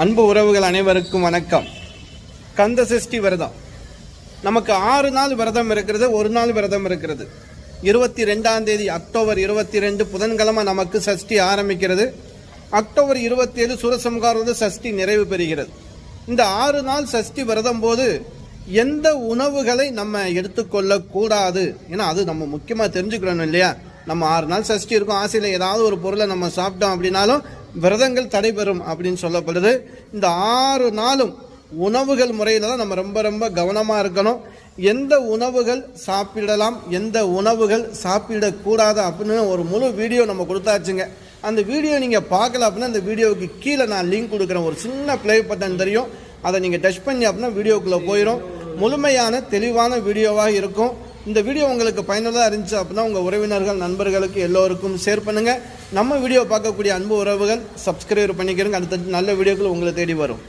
அன்பு உறவுகள் அனைவருக்கும் வணக்கம். கந்த சஷ்டி விரதம். நமக்கு ஆறு நாள் விரதம் இருக்கிறது ஒரு நாள் விரதம் இருக்கிறது. இருபத்தி ரெண்டாம் தேதி அக்டோபர் இருபத்தி ரெண்டு புதன்கிழமை நமக்கு சஷ்டி ஆரம்பிக்கிறது. அக்டோபர் இருபத்தி ஏழு சூரசம்காரோடு சஷ்டி நிறைவு பெறுகிறது. இந்த ஆறு நாள் சஷ்டி விரதம் போது எந்த உணவுகளை நம்ம எடுத்துக்கொள்ள கூடாது ஏன்னா அது நம்ம முக்கியமாக தெரிஞ்சுக்கணும் இல்லையா? நம்ம ஆறு நாள் சஷ்டி இருக்கும். ஆசையில் ஏதாவது ஒரு பொருளை நம்ம சாப்பிட்டோம் அப்படின்னாலும் விரதங்கள் தடைபெறும் அப்படின்னு சொல்லப்படுது. இந்த ஆறு நாளும் உணவுகள் முறையில் தான் நம்ம ரொம்ப ரொம்ப கவனமாக இருக்கணும். எந்த உணவுகள் சாப்பிடலாம் எந்த உணவுகள் சாப்பிடக்கூடாது அப்படின்னு ஒரு முழு வீடியோ நம்ம கொடுத்தாச்சுங்க. அந்த வீடியோ நீங்கள் பார்க்கல அப்படின்னா அந்த வீடியோவுக்கு கீழே நான் லிங்க் கொடுக்குறேன். ஒரு சின்ன ப்ளே பட்டன் தெரியும். அதை நீங்கள் டச் பண்ணி அப்படின்னா வீடியோக்குள்ளே போயிடும் முழுமையான தெளிவான வீடியோவாக இருக்கும். இந்த வீடியோ உங்களுக்கு பயனுள்ளதாக இருந்துச்சு அப்படின்னா உங்கள் உறவினர்கள் நண்பர்களுக்கு எல்லோருக்கும் ஷேர் பண்ணுங்கள் நம்ம வீடியோ பார்க்கக்கூடிய அன்பு உறவுகள் சப்ஸ்கிரைப் பண்ணிக்கிறங்க அடுத்த நல்ல வீடியோக்கள் உங்களை தேடி வரும்.